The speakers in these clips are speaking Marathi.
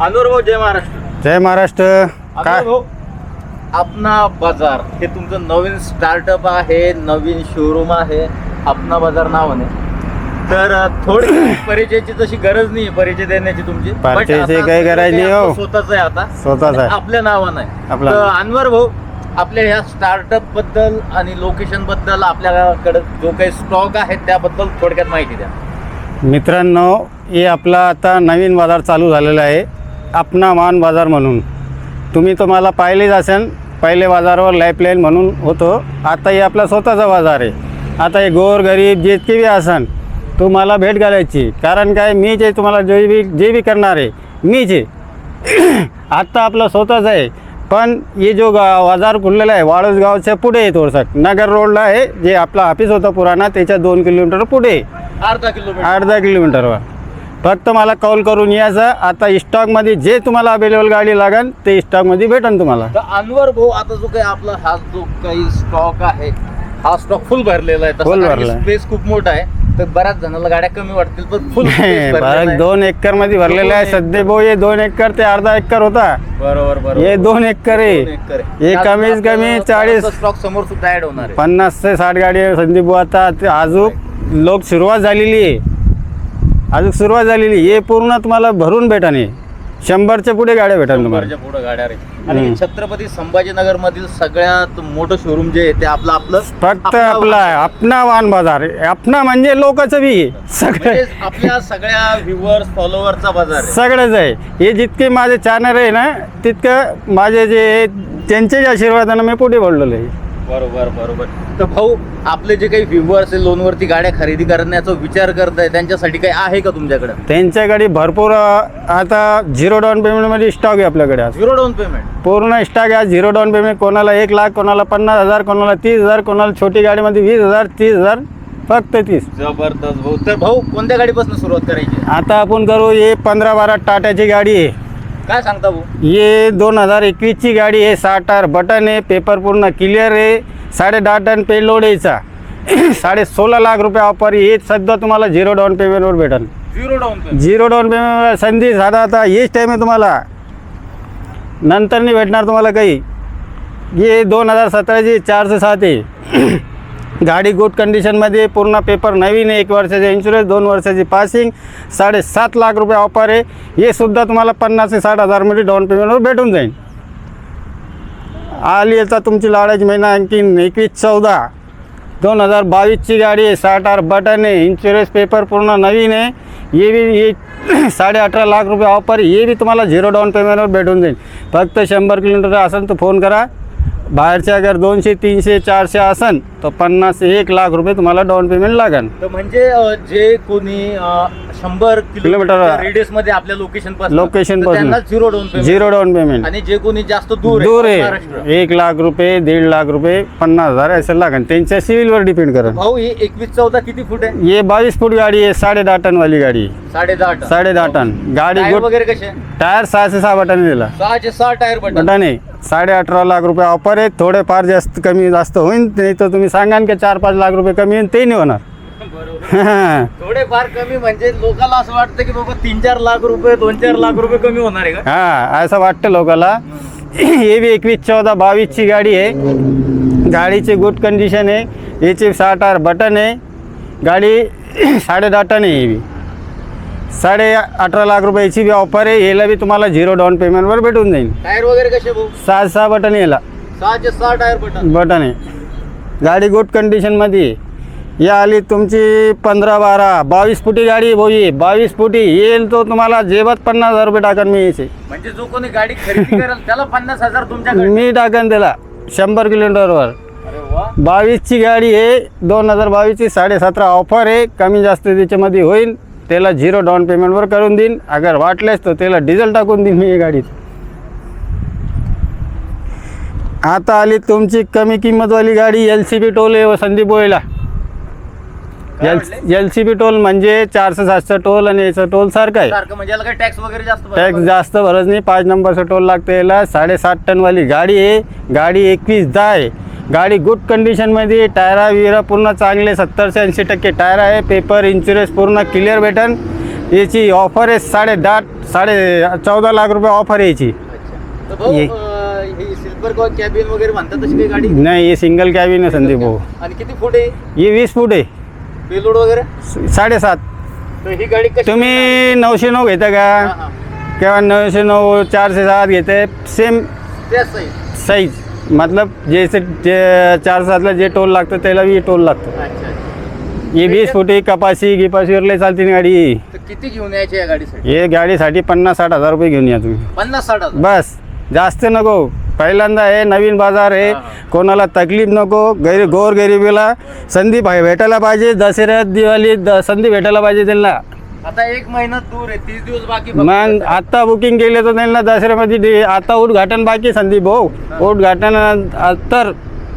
अनुभव जय महाराष्ट्र. जय महाराष्ट्र. काय? अपना बाजार हे तुमचं नवीन स्टार्टअप आहे नवीन शोरूम आहे अपना बाजार नावाने तर अ, थोडी परिचयाची तशी गरज नाही परिचय देण्याची तुमची. परिचयाची आता काही गरज नाही, हो. आपलं स्वतःच आहे आता. स्वतःच आहे. आपल्या नावानं आहे. आपलं. तर अनवर भाऊ आपल्या ह्या स्टार्टअपबद्दल आणि लोकेशनबद्दल आपल्याकडे जो काही स्टॉक आहे त्याबद्दल थोडक्यात माहिती द्या. मित्रांनो हे आपला आता नवीन बाजार चालू झालेला आहे. अपना मान बाजार म्हणून. तुम्ही तुम्हाला पाहिलेच असेल पहिले बाजारावर लाईफलाईन म्हणून होतो. आता हे आपला स्वतःचा बाजार आहे. आता हे गोर गरीब जितके बी असन तुम्हाला भेट घालायची. कारण काय मी जे तुम्हाला जे बी जे बी करणार आहे मीच आहे. आत्ता आपलं स्वतःच आहे. पण हे जो गा बाजार खुललेला आहे वाळूस गावच्या पुढे आहे थोडंसं. नगर रोडला आहे जे आपला ऑफिस होतं पुराणा त्याच्या दोन किलोमीटर पुढे. अर्धा किलोमीटर. अर्धा किलोमीटरवर. फक्त मला कॉल करून यायचं. आता स्टॉकमध्ये जे तुम्हाला अवेलेबल गाडी लागेल ते स्टॉकमध्ये भेटेल तुम्हाला. तर अनवर भाऊ आता जो काही आपला हा जो काही स्टॉक आहे हा स्टॉक फुल भरलेला आहे. Full भरला आहे. स्पेस खूप मोठा आहे. तर बऱ्याच जणांना गाड्या कमी वाटतील पण फुल बरं दोन एकरमध्ये भरलेलं आहे. सध्या भाऊ हे दोन एकर ते अर्धा एकर होता. बरोबर बरोबर. हे दोन एकर दोन आहे एकर आहे. हे कमीत कमी चाळीस स्टॉक समोर सुद्धा ऍड होणार आहे. पन्नास ते साठ गाडी आहे संदीप भाऊ. आता ते अजून लोक सुरुवात झालेली आहे. अजून सुरुवात झालेली आहे. हे पूर्ण तुम्हाला भरून भेटा नाही. शंभरच्या पुढे गाड्या भेटेल तुम्हाला. शंभरच्या पुढे गाड्या आणि. छत्रपती संभाजीनगर मधील सगळ्यात मोठं शोरूम जे आहे ते आपलं आपलं फक्त आपलं आपला आपना वाहन बाजार. आपना म्हणजे लोकच बी. आहे. सगळं म्हणजे आपल्या सगळ्या व्ह्युअर्स फॉलोअरचा बाजार आहे. सगळंच आहे. हे जितके माझे चॅनल आहे ना तितकं माझे जे त्यांच्याच आशीर्वादानं मी पुढे बोललेलो आहे. बरोबर बरोबर. तर भाऊ आपले जे काही व्ह्युअर्स आहे लोनवरती गाड्या खरेदी करण्याचा विचार करताय त्यांच्यासाठी काही आहे का तुमच्याकडे? त्यांच्याकडे भरपूर अं, आता झिरो डाऊन पेमेंटमध्ये स्टॉक आहे आपल्याकडे आज. Zero down payment? पूर्ण स्टॉक आहे झिरो डाऊन पेमेंट. कोणाला एक लाख कोणाला पन्नास हजार कोणाला तीस हजार कोणाला छोटी गाडीमध्ये वीस हजार तीस हजार फक्त तीस. जबरदस्त भाऊ. तर भाऊ कोणत्या गाडीपासून सुरुवात करायची? आता आपण करू हे पंधरा बारा टाटाची गाडी आहे. काय सांगता भाऊ? ये दोन हजार एकवीसची गाडी आहे सहा टार बटन आहे पेपर पूर्ण क्लिअर आहे साडे दहा टन पेलोड यायचा साडे सोळा लाख रुपये ऑफर हे सध्या तुम्हाला झिरो डाऊन पेमेंटवर भेटेल. Zero down payment zero down payment संधी साधा आता. हेच टाईम आहे तुम्हाला. नंतर नाही भेटणार तुम्हाला काही. हे दोन हजार सतराची चारशे सात आहे. गाडी गुड कंडिशनमध्ये पूर्ण पेपर नवीन आहे. एक वर्षाचे इन्शुरन्स दोन वर्षाची पासिंग साडेसात लाख रुपये ऑफर आहे. हे सुद्धा तुम्हाला पन्नास ते साठ हजारमध्ये डाऊन पेमेंटवर भेटून जाईल. आली आता तुमची लाडाची महिना आणखीन एकवीस चौदा. दोन हजार बावीसची गाडी आहे. साठ आर बटन आहे. इन्शुरन्स पेपर पूर्ण नवीन आहे. हे बी हे साडे अठरा लाख रुपये ऑफर आहे. हे बी तुम्हाला झिरो डाऊन पेमेंटवर भेटून जाईल. फक्त शंभर किलोमीटर असेल तर फोन करा. बाहेरचे अगर दोनशे तीनशे चारशे असन तर पन्नास एक लाख रुपये तुम्हाला डाऊन पेमेंट लागेल तर म्हणजे अ, जे कोणी अ, शंभर किलोमीटर- रेडियसमध्ये आपल्या लोकेशनपासून. तर पासून. Zero down payment zero down payment आणि जे कोणी जास्त दूर दूर. आहे. एक लाख रुपये दीड लाख रुपये पन्नास हजार असं लागेल त्यांच्या सिव्हिलवर डिपेंड करेल. भाऊ ही एकवीस चौदा किती फूट आहे? ये बावीस फूट गाडी आहे साडे दहा टनवाली गाडी. आहे. साडे दहा टन. साडे दहा टन. गाडी गुड वगैरे कसे? टायर सहाशे सहा बटन दिला सहाशे सहा टायर बटन. साडे अठरा लाख रुपये ऑफर आहे. थोडे फार जास्त कमी जास्त होईल नाही तर तुम्ही सांगा की चार पाच लाख रुपये कमी होईल ते नाही होणार. थोडे फार कमी म्हणजे लोकांना असं वाटतं की बाबा तीन चार लाख रुपये दोन चार लाख रुपये कमी होणार आहे का? हा असं वाटतं लोकाला. हे बी एकवीस चौदा बावीसची गाडी आहे. गाडीची गुड कंडिशन आहे. याची साठ आर बटन आहे. गाडी साडे दहा टन आहे बी. साडे अठरा लाख रुपयाची बी ऑफर आहे. याला बी तुम्हाला झिरो डाऊन पेमेंटवर भेटून जाईल. टायर वगैरे कसे भाऊ? सहा सहा बटन याला. सहाशे सहा टायर बटन बटन आहे. गाडी गुड कंडिशनमध्ये आहे. या आली तुमची पंधरा बारा. बावीस फुटी गाडी भाऊ ही बावीस फुटी येईल तो तुम्हाला जेवत पन्नास हजार रुपये टाकन मी याचे म्हणजे जो कोणी गाडी खरेदी करेल त्याला पन्नास हजार तुमच्याकडे. मी टाकन त्याला. शंभर किलोमीटरवर. बावीसची गाडी आहे. दोन हजार बावीसची साडेसतरा ऑफर आहे. कमी जास्त त्याच्यामध्ये होईल. त्याला झिरो डाऊन पेमेंटवर करून देईन. अगर वाटल्यास तर त्याला डिझेल टाकून देईन मी गाडीत. आता आली तुमची कमी किंमतवाली गाडी एल सी बी टोल आहे व संदीप काय एल सी बी टोल म्हणजे चारशे सातशे टोल आणि याचं टोल सारखं आहे. सारखं म्हणजे याला काही टॅक्स वगैरे जास्त भरावा टॅक्स? जास्त भरत नाही. पाच नंबरचं टोल लागतं याला. साडेसात टनवाली गाडी आहे. गाडी एकवीस दहा आहे गाडी गुड कंडिशनमध्ये. टायरा विरा पूर्ण चांगले सत्तरशे ऐंशी टक्के टायर आहे. पेपर इन्शुरन्स पूर्ण क्लिअर भेटन. याची ऑफर आहे साडे दहा साडे चौदा लाख रुपये ऑफर आहे याची. अच्छा. तर भाऊ ये. अं, ही सिल्वर कॅबिन वगैरे म्हणतात तशी काही गाडी? नाही हे सिंगल कॅबिन आहे संदीप भाऊ. आणि किती फूट आहे? ही वीस फूट आहे. वगैरे? साडेसात. तर ही गाडी कशी तुम्ही नऊशे नऊ घेता का? हा. किंवा नऊशे नऊ चारशे सात घेते सेम साईज साईज मतलब जैसे जे चार सातला जे टोल लागतं त्याला बी टोल लागतं. अच्छा अच्छा. ही वीस फुटी कपाशी गिपाशीवर लय चालते ना गाडी. तर किती घेऊन यायची या गाडीसाठी? हे गाडीसाठी पन्नास साठ हजार रुपये घेऊन या तुम्ही. पन्नास साठ हजार. बस. जास्त नको. पहिल्यांदा आहे नवीन बाजार आहे. कोणाला तकलीफ नको गैर गोर गरिबीला संधी भाई भेटायला पाहिजे. दसऱ्यात दिवाळी द संधी भेटायला पाहिजे त्यांना. आता एक महिना दूर आहे तीस दिवस बाकी. मग आता बुकिंग केले तर त्यांना दसऱ्यामध्ये आता उद्घाटन बाकी संदीप भाऊ. उद्घाटन तर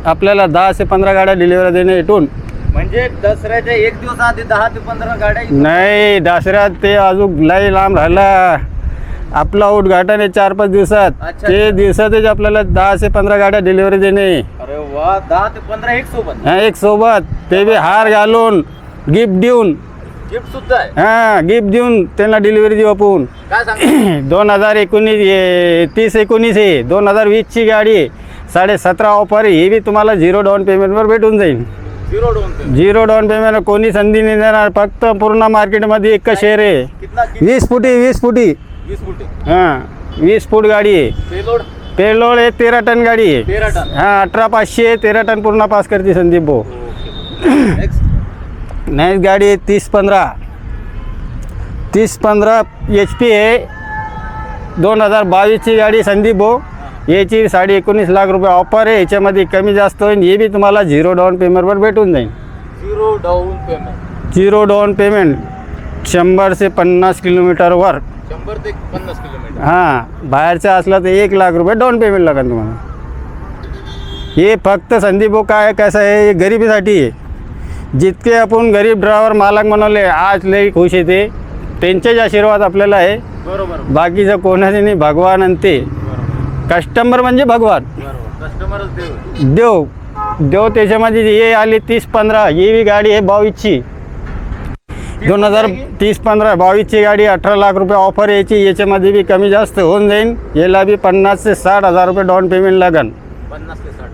आपल्याला दहा ते पंधरा गाड्या डिलिव्हरी देणे इथून. म्हणजे दसऱ्याच्या एक दिवस आधी दहा ते पंधरा गाड्या नाही दसऱ्यात ते अजून लय लांब राहिला. आपला उद्घाटन आहे चार पाच दिवसात. अच्छा, ते. दिवसातच आपल्याला दहा ते पंधरा गाड्या डिलिव्हरी देणे. अरे वा दहा ते पंधरा एक सोबत. हा, एक सोबत. ते बी हार घालून गिफ्ट देऊन. गिफ्ट सुद्धा आहे. हा गिफ्ट देऊन त्यांना डिलिव्हरी देऊ आपण. काय सांगता? दोन हजार एकोणीस तीस एकोणीस आहे दोन हजार वीसची गाडी आहे साडे सतरा ऑफर ही बी तुम्हाला झिरो डाऊन पेमेंटवर भेटून जाईल. Zero down payment zero down payment कोणी संधी नाही देणार. फक्त पूर्ण मार्केटमध्ये एक शेअर आहे. कितना किती? वीस फुटी वीस फुटे. हाँ वीस फूट गाडी आहे. पेलोड? पेलोड आहे तेरा टन गाडी आहे. टन. हाँ अठरा पाचशे तेरा टन पूर्ण पास करते संदीप भाऊ. नेक्स्ट गाडी आहे तीस पंधरा. तीस पंधरा एच पी आहे. दोन हज़ार बावीसची गाडी संदीप भाऊ. याची साडे एकोणीस लाख रुपये ऑफ़र आहे. याच्यामध्ये कमी जास्त होईल. हे बी तुम्हाला झिरो डाऊन पेमेंटवर भेटून जाईल. Zero down payment zero down payment शंभर ते पन्नास किलोमीटरवर शंभर ते पन्नास किलोमीटर. हां बाहेरचं असलं तर एक लाख रुपये डाऊन पेमेंट लागेल तुम्हाला. हे फक्त संदीप भाऊ काय कसं आहे हे गरिबीसाठी आहे. जितके आपण गरीब ड्रायव्हर मालक बनवले आज लई खुश येते त्यांचेच आशीर्वाद आपल्याला आहे. बरोबर. बाकीचं कोणाचे नाही भगवान आणि ते. कस्टमर म्हणजे भगवान. बरोबर. कस्टमरच देव. देव. देव त्याच्यामध्ये हे आली तीस पंधरा. ही गाडी आहे बावीसची दोन हजार तीस पंधरा बावीसची गाडी अठरा लाख रुपये ऑफर यायची. याच्यामध्ये बी कमी जास्त होऊन जाईल याला बी पन्नास ते साठ हजार रुपये डाऊन पेमेंट लागन.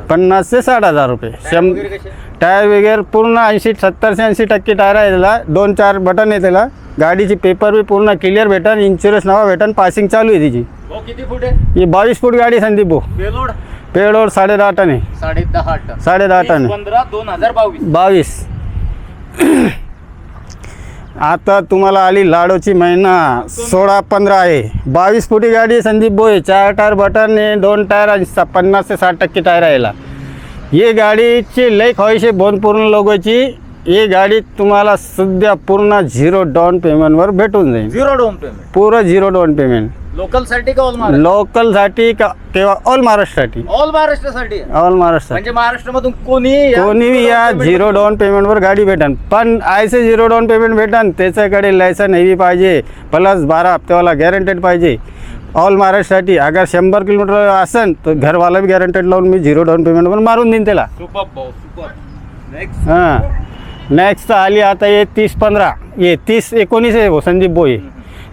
पन्नास ते साठ हजार. रुपये. टायर शं वगैरे कसे? टायर वगैरे पूर्ण ऐंशी सत्तर ते ऐंशी टक्के टायर आहे त्याला. दोन चार बटन आहे त्याला. गाडीची पेपर बी पूर्ण क्लिअर भेटन इन्शुरन्स नावा भेटन पासिंग चालू आहे तिची. भाऊ किती फूट आहे? ही बावीस फूट गाडी संदीप भाऊ. पेलोड? साडे दहा टन आहे. साडे दहा टन साडे दहा टन. पंधरा दोन हजार बावीस. बावीस. आता तुम्हाला आली लाडोची महिना. सोळा पंधरा आहे. बावीस फुटी गाडी आहे संदीप बोय चार टायर बटन आहे दोन टायर आणि सा- पन्नास ते साठ टक्के टायर आहे याला ही गाडीची लई ख्वाहिश आहे बोन पूर्ण लोगोची. ही गाडी तुम्हाला सध्या पूर्ण झिरो डाऊन पेमेंटवर भेटून जाईल. झिरो डाऊन पेमेंट पूर्ण झिरो डाऊन पेमेंट लोकलसाठी का ऑल महाराष्ट्र? लोकलसाठी का किंवा ऑल महाराष्ट्रासाठी. ऑल महाराष्ट्रासाठी? आहे. ऑल महाराष्ट्र म्हणजे महाराष्ट्रामधून कोणी कोणी या झिरो डाऊन पेमेंटवर गाडी भेटन. पण आयसे झिरो डाऊन पेमेंट भेटन त्याच्याकडे लायसन हेवी पाहिजे. प्लस बारा हप्त्यावाला गॅरंटेड पाहिजे. ऑल महाराष्ट्रासाठी. अगर शंभर किलोमीटर असेल तर घरवाला बी गॅरंटेड लावून मी झिरो डाऊन पेमेंटवर मारून देईन त्याला. सुपर भाऊ सुपर नेक्स्ट हां. नेक्स्ट आली आता ये तीस पंधरा. ये तीस एकोणीस आहे भाऊ संदीप भाऊ हे.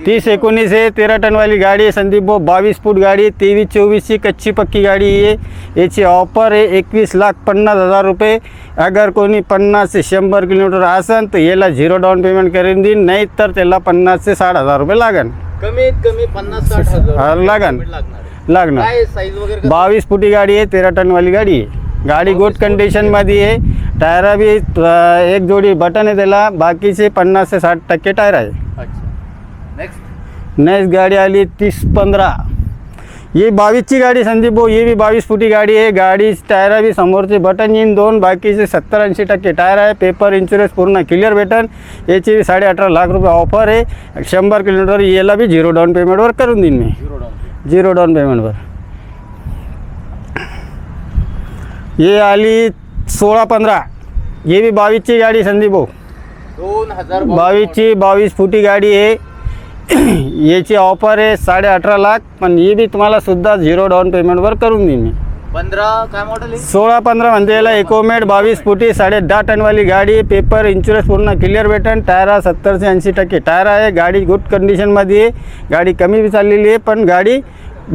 तीस एकोणीस आहे तेरा टनवाली गाडी आहे संदीप भाऊ बावीस फूट गाडी आहे तेवीस चोवीसची कच्ची पक्की गाडी आहे. याची ऑफर आहे एकवीस लाख पन्नास हजार रुपये. अगर कोणी पन्नास ते शंभर किलोमीटर असेल तर याला झिरो डाऊन पेमेंट करून देईन. नाही तर त्याला पन्नास ते साठ हजार रुपये लागन. कमीत कमी पन्नास साठ हजार हा, लागन. लागणार काय साईज वगैरे? बावीस फुटी गाडी आहे तेरा टनवाली गाडी आहे. गाडी गुड. कंडिशनमध्ये आहे. टायरा बी अं, एक जोडी बटन आहे त्याला. बाकीचे पन्नास ते साठ टक्के टायर आहे. अच्छा. नेक्स्ट नेक्स्ट गाडी आली तीस पंधरा. ही बावीसची गाडी संदीप भाऊ ही बी बावीस फुटी गाडी आहे. गाडी टायरा बी समोरचे. बटन येईन दोन बाकीचे सत्तर ऐंशी टक्के टायर आहे. पेपर इन्शुरन्स पूर्ण क्लिअर भेटन. याची साडे अठरा लाख रुपये ऑफर आहे. शंभर किलोमीटर याला बी झिरो डाऊन पेमेंटवर करून देईन मी. झिरो डाऊन पेमेंटवर हे आली सोळा पंधरा. हे बी बावीसची गाडी संदीप भाऊ. दोन हजार बावीसची बावीस फुटी गाडी आहे. याची ऑफर आहे साडे अठरा लाख पण ही बी तुम्हाला सुद्धा झिरो डाऊन पेमेंटवर करून देईन मी. पंधरा काय मॉडेल सोळा पंधरा म्हणते याला एकोमेट बावीस फुटी साडे दहा टनवाली गाडी पेपर इन्शुरन्स पूर्ण क्लिअर भेटन. टायरा सत्तर ते ऐंशी टक्के टायर आहे. गाडी गुड कंडिशनमध्ये आहे. गाडी कमी बी चाललेली आहे पण गाडी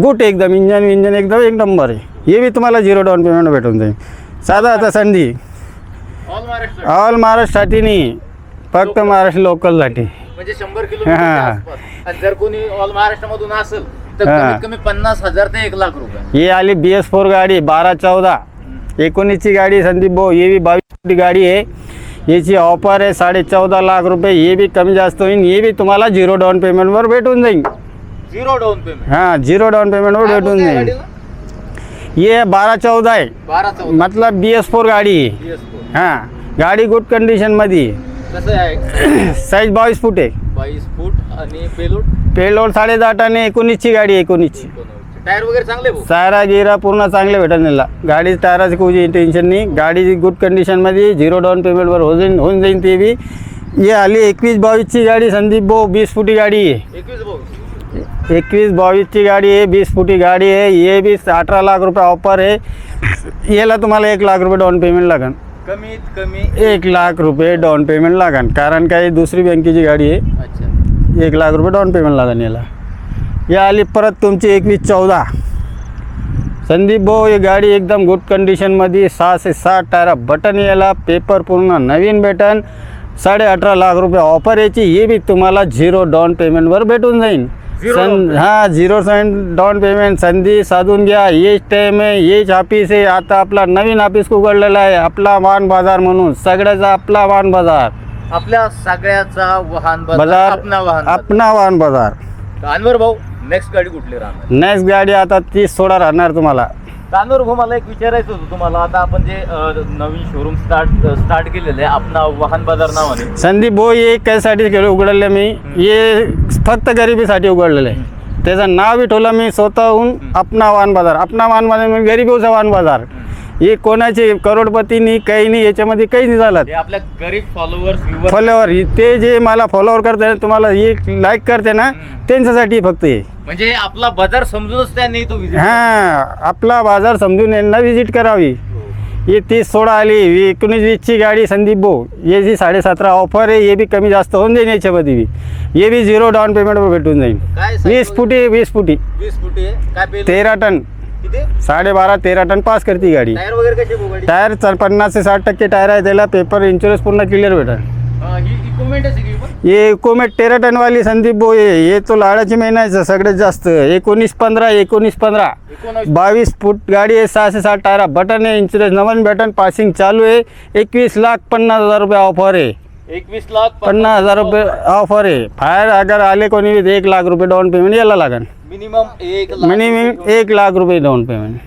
गुड एकदम. इंजन विंजन एकदम एक नंबर आहे. हे बी तुम्हाला झिरो डाऊन पेमेंट भेटून जाईल. साधा आता संधी. ऑल महाराष्ट्र ऑल महाराष्ट्रसाठी नाही फक्त महाराष्ट्र लोकलसाठी म्हणजे शंभर किलोमीटर हा. आणि जर कोणी ऑल महाराष्ट्रामधून असेल तर हा. कमीत कमी पन्नास हजार ते एक लाख रुपये. ही आली बी एस फोर गाडी बारा चौदा. एकोणीसची गाडी संदीप भाऊ हे बी बावीस गाडी आहे. याची ऑफर आहे साडे चौदा लाख रुपये. हे बी कमी जास्त होईल हे बी तुम्हाला झिरो डाऊन पेमेंटवर भेटून जाईल झिरो डाऊन पेमेंट हां झिरो डाऊन पेमेंटवर भेटून जाईल ये बारा चौदा आहे. बारा चौदा. मतलब बी एस फोर गाडी आहे. PS4. हां गाडी गुड कंडिशनमध्ये आहे. कसं आहे? साईज बावीस फूट आहे. बावीस फूट आणि पेलोड? पेलोड साडे दहा आणि एकोणीसची गाडी आहे एकोणीसची. टायर वगैरे चांगले भाऊ? सारा गिरा पूर्ण चांगले भेटेल नेला गाडी टायराची कोणी टेन्शन नाही. गाडी गुड कंडिशनमध्ये झिरो डाऊन पेमेंटवर होऊन जाईन होऊन जाईन ते बी. हे आली एकवीस बावीसची गाडी संदीप भाऊ वीस फुटी गाडी आहे. एकवीस भाऊ? एकवीस बावीसची गाडी आहे वीस फुटी गाडी आहे. हे बी अठरा लाख रुपये ऑफर आहे. याला तुम्हाला एक लाख रुपये डाऊन पेमेंट लागेल कमीत कमी एक लाख रुपये डाऊन पेमेंट लागेल कारण काही दुसरी बँकेची गाडी आहे. अच्छा. एक लाख रुपये डाऊन पेमेंट लागेल याला. या आली परत तुमची एकवीस चौदा. संदीप भाऊ ही गाडी एकदम गुड कंडिशनमध्ये सहा ते सात टायरा बटन याला पेपर पूर्ण नवीन भेटन. साडे अठरा लाख रुपये ऑफर याची ही बी तुम्हाला झिरो डाऊन पेमेंटवर भेटून जाईल सन हां झिरो सेवन डाऊन पेमेंट संधी साधून घ्या. हेच टाईम आहे हेच ऑफिस आहे आता आपला नवीन ऑफिस उघडलेला आहे. आपला वाहन बाजार म्हणून. सगळ्याचा आपला वाहन बाजार. आपल्या सगळ्याचा वाहन बाजार बाजार आपला वाहन बाजार. आपला वाहन बाजार. अनवर भाऊ नेक्स्ट गाडी कुठली राहणार? नेक्स्ट गाडी आता तीस सोळा राहणार तुम्हाला. अनवर भाऊ मला एक विचारायचं होतं तुम्हाला. आता आपण जे अ, नवीन शोरूम स्टार्ट स्टार्ट केलेलं आहे आपला वाहन बाजार नावाने. संदीप भाऊ हे कायसाठी केलं उघडले मी. हे फक्त गरिबीसाठी उघडलेलं आहे. त्याचं नाव बी ठेवलं मी स्वतःहून आपणा वाहन बाजार. आपणा वाहन बाजार म्हणजे गरिबीचा वाहन बाजार. हे कोणाचे करोडपती नाही काही नाही याच्यामध्ये काही नाही झालं. हे आपल्या गरीब फॉलोअर्स फॉलोवर ते जे मला फॉलोवर करते तुम्हाला हे लाईक करते ना त्यांच्यासाठी फक्त हे. म्हणजे आपला बाजार समजूनच त्यांनी तो विजिट हां आपला बाजार समजून यांना व्हिजिट करावी. ही तीस सोळा आली एकोणीस वीसची गाडी संदीप भाऊ हे जी साडेसतरा ऑफर आहे हे बी कमी जास्त होऊन जाईल याच्यामध्ये बी. हे बी झिरो डाऊन पेमेंटवर भेटून जाईल काय वीस? फुटी वीस फुटी. वीस फुटी आहे. काय पेल तेरा टन. साडेबारा तेरा टन पास करते गाडी. टायर वगैरे कसे टायर चार पन्नास ते साठ टक्के टायर आहे त्याला. पेपर इन्शुरन्स पूर्ण क्लिअर भेटेल. ही इक्विपमेंट आहे सगळी पण? ये कोमेट तेरा टनवाली संदीप भाऊ हे तो लाडाची महिन्याचं सगळ्यात जास्त. एकोणीस पंधरा एकोणीस पंधरा. बावीस फूट गाडी आहे सहाशे साठ टायरा बटन आहे इन्शुरन्स नवीन बटन पासिंग चालू आहे. एकवीस लाख पन्नास हजार रुपये ऑफर आहे. एकवीस लाख पन्नास हजार रुपये ऑफर आहे. फायर अगर आले कोणी एक लाख रुपये डाऊन पेमेंट यायला लागेल. मिनिमम एक लाख मिनिमम एक लाख रुपये डाऊन पेमेंट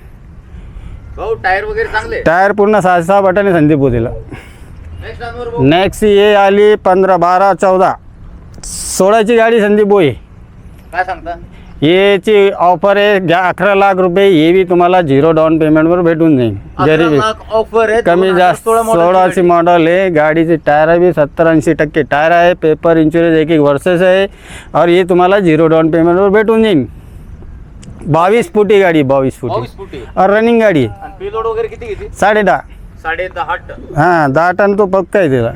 भाऊ टायर वगैरे चांगले? टायर पूर्ण सहा सहा बटन संदीप बोधीला. नेक्स्ट भाऊ नेक्स्ट ये आली पंधरा बारा चौदा. सोळाची गाडी संदीप बोई काय सांगता? याची ऑफर आहे. घ्या अकरा लाख रुपये हे बी तुम्हाला झिरो डाऊन पेमेंटवर भेटून जाईल. गरीबी लाख ऑफर आहे कमी जास्त सोळाची गाडी. मॉडल आहे. गाडीचे टायर बी सत्तर ऐंशी टक्के टायर आहे. पेपर इन्शुरन्स एक एक वर्षच आहे. और हे तुम्हाला झिरो डाऊन पेमेंटवर भेटून जाईल. बावीस फुटी गाडी बावीस फुटी. बावीस फुटी. और रनिंग गाडी. आणि पेलोड वगैरे किती किती साडे दहा. साडे दहा टन. हां दहा टन तो पक्का आहे त्याला.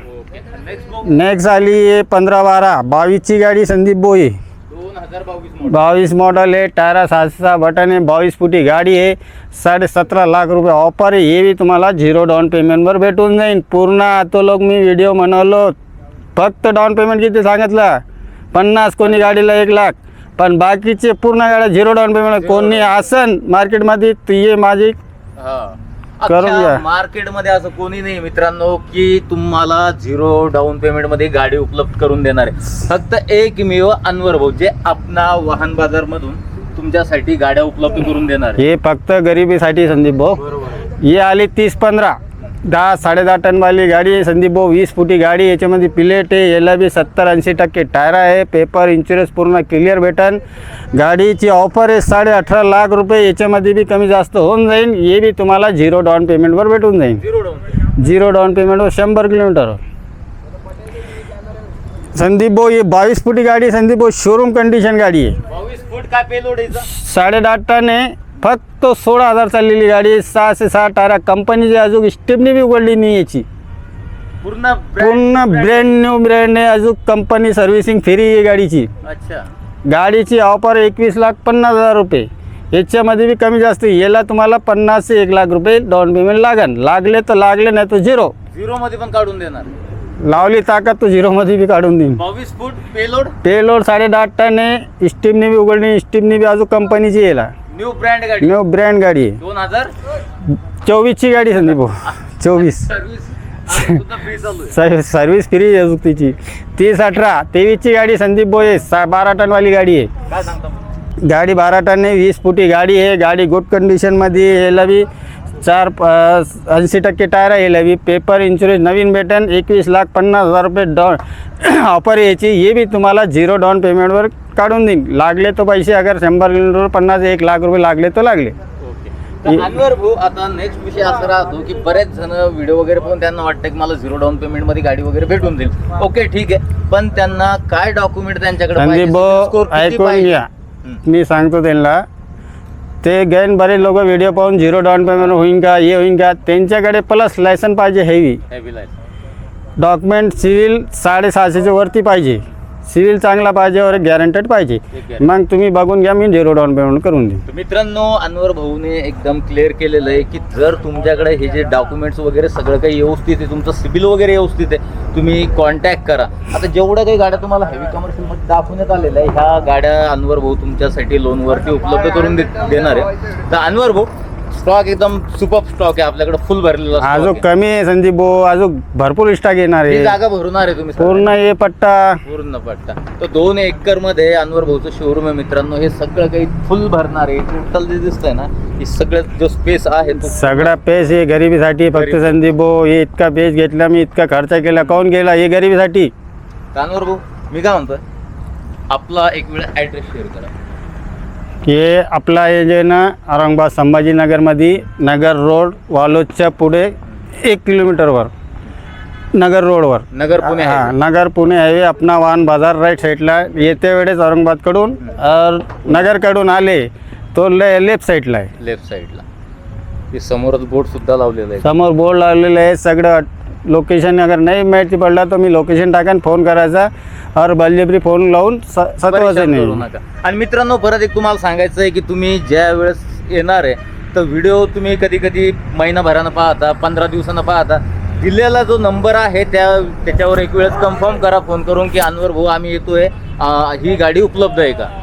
नेक्स्ट आली आहे पंधरा बारा. बावीसची गाडी संदीप बोई बावीस मॉडेल आहे टायरा सहा बटन आहे बावीस फुटी गाडी आहे साडे सतरा लाख रुपये ऑफर आहे हे बी तुम्हाला झिरो डाऊन पेमेंटवर भेटून जाईल पूर्ण तो लोक मी व्हिडिओ बनवलो. फक्त डाऊन पेमेंट किती सांगितलं? पन्नास कोणी गाडीला एक लाख. पण बाकीचे पूर्ण गाड्या झिरो डाऊन पेमेंट कोणी असन मार्केटमध्ये ये माझी. करून घ्या. अख्ख्या मार्केटमध्ये असं कोणी नाही मित्रांनो की तुम्हाला झिरो डाऊन पेमेंटमध्ये गाडी उपलब्ध करून देणार आहे. फक्त एकमेव अनवर भाऊ जे आपणा वाहन बाजार मधून तुमच्यासाठी गाड्या उपलब्ध करून देणार आहे. हे फक्त गरिबीसाठी संदीप भाऊ. बरोबर ही आली तीस पंधरा. दहा साडेदहा टनवाली गाडी आहे संदीप भाऊ वीस फुटी गाडी. याच्यामध्ये प्लेट आहे याला बी सत्तर ऐंशी टक्के टायर आहे पेपर इन्शुरन्स पूर्ण क्लिअर भेटन गाडीची ऑफर आहे साडे अठरा लाख रुपये याच्यामध्ये बी कमी जास्त होऊन जाईल हे बी तुम्हाला झिरो डाऊन पेमेंटवर भेटून जाईल झिरो डाऊन पेमेंटवर शंभर किलोमीटर संदीप भाऊ ही बावीस फुटी गाडी. संदीप भाऊ शोरूम कंडिशन गाडी आहे याचा साडेदहा टन आहे फक्त सोळा हजार चाललेली गाडी सहाशे सहा टायरा कंपनीची अजून स्टेपनी बी उघडली नाही याची. पूर्ण पूर्ण ब्रँड न्यू ब्रँड आहे अजून कंपनी सर्व्हिसिंग फ्री आहे गाडीची. अच्छा. गाडीची ऑफर एकवीस लाख पन्नास हजार रुपये. याच्यामध्ये बी कमी जास्त याला तुम्हाला पन्नास ते एक लाख रुपये डाऊन पेमेंट लागन. लागले तर लागले नाही तर झिरो झिरो मध्ये पण काढून देणार. लावली ताकद तो झिरोमध्ये बी काढून देईन. बावीस फूट पेलोड पेलोड साडेदहा टन आहे. स्टीमनी बी उघडणी स्टीमनी बी अजून कंपनीची याला. न्यू ब्रँड गाडी. न्यू ब्रँड गाडी. आहे दोन हजार? चोवीसची गाडी संदीप भाऊ. चोवीस. सर्व्हिस सुद्धा फ्री आहे. सर्व्हिस सर्व्हिस फ्री आहे अजून तिची. तीस अठरा. तेवीसची गाडी संदीप बोये सा बारा टनवाली गाडी आहे? गाडी बारा टन आहे वीस फुटी गाडी आहे. गाडी गुड कंडिशनमध्ये. याला बी चार ऐंशी टक्के टायर आहे बी पेपर इन्शुरन्स नवीन भेटन. एकवीस लाख पन्नास हजार रुपये डाऊन ऑफर यायची. हे बी तुम्हाला झिरो डाऊन पेमेंटवर काढून देईन. लागले तो पैसे अगर शंभर किलोमीटर पन्नास एक लाख रुपये लागले तर लागले. तर अनवर भाऊ आता नेक्स्ट विषय असा राहतो की बरेच जण व्हिडिओ वगैरे पाहून त्यांना वाटतं की मला झिरो डाऊन पेमेंटमध्ये गाडी वगैरे भेटून देईल. ओके ठीक आहे. पण त्यांना काय डॉक्युमेंट त्यांच्याकडे ऐकून? घ्या. मी सांगतो त्यांना ते गैन बरेच लोक व्हिडिओ पाहून झिरो डाऊन पेमेंट होईन का हे होईन का? त्यांच्याकडे प्लस लायसन पाहिजे हेवी. डॉक्युमेंट सिव्हिल साडेसहाशेच्या वरती पाहिजे. सिव्हिल चांगला पाहिजे और गॅरंटेड पाहिजे. मग तुम्ही बघून घ्या मी झिरो डाऊन पेमेंट करून देईन. तर मित्रांनो अनवर भाऊने एकदम क्लिअर केलेलं आहे की जर तुमच्याकडे हे जे डॉक्युमेंट्स वगैरे सगळं काही व्यवस्थित आहे तुमचं सिबिल वगैरे व्यवस्थित आहे तुम्ही कॉन्टॅक्ट करा. आता जेवढ्या काही गाड्या तुम्हाला हेवी कमर्शियलमध्ये दाखवण्यात आलेल्या आहे ह्या गाड्या अनवर भाऊ तुमच्यासाठी लोनवरती उपलब्ध करून देणार आहे. तर अनवर भाऊ स्टॉक एकदम सुपर स्टॉक आहे आपल्याकडे फुल भरलेला stock अजून आहे. कमी आहे संदीप भाऊ अजून भरपूर स्टॉक येणार ही आहे. जागा भरणार आहे तुम्ही पूर्ण हे पट्टा. पूर्ण पट्टा. तर दोन एकरमध्ये अनवर भाऊचं शोरूम आहे मित्रांनो. हे सगळं काही फुल भरणार आहे. टोटल जे दिसतंय ना हे सगळं जो स्पेस आहे तो सगळा पेज हे गरिबीसाठी फक्त गरीब. संदीप भाऊ हे इतका पेज घेतला मी इतका खर्च केला. काऊन गेला? हे गरिबीसाठी. कानवर भाऊ मी काय म्हणतोय? आपला एक वेळ ऍड्रेस शेअर करा. हे आपला हे जे ना औरंगाबाद संभाजीनगरमध्ये नगर रोड वालोदच्या पुढे एक किलोमीटरवर नगर रोडवर नगर पुणे हा. नगर पुणे हायवे अपना वाहन बाजार राईट साईडला येते वेळेस औरंगाबादकडून और नगरकडून आले तो ले लेफ्ट साईडला आहे. लेफ्ट साईडला समोरच बोर्ड सुद्धा लावलेलं आहे. समोर बोर्ड लावलेलं आहे सगळं लोकेशन अगर नाही माहिती पडला तर मी लोकेशन टाकन फोन करायचा और बलजबरी फोन लावून स- सतवायचं करू नाही। नका। आणि मित्रांनो परत एक तुम्हाला सांगायचं आहे की तुम्ही ज्या वेळेस येणार आहे तर व्हिडिओ तुम्ही कधी कधी महिनाभरानं पाहता पंधरा दिवसानं पाहता दिलेला जो नंबर आहे त्या त्याच्यावर एक वेळेस कन्फर्म करा फोन करून की अनवर भाऊ आम्ही येतोय. अं, ही गाडी उपलब्ध आहे का?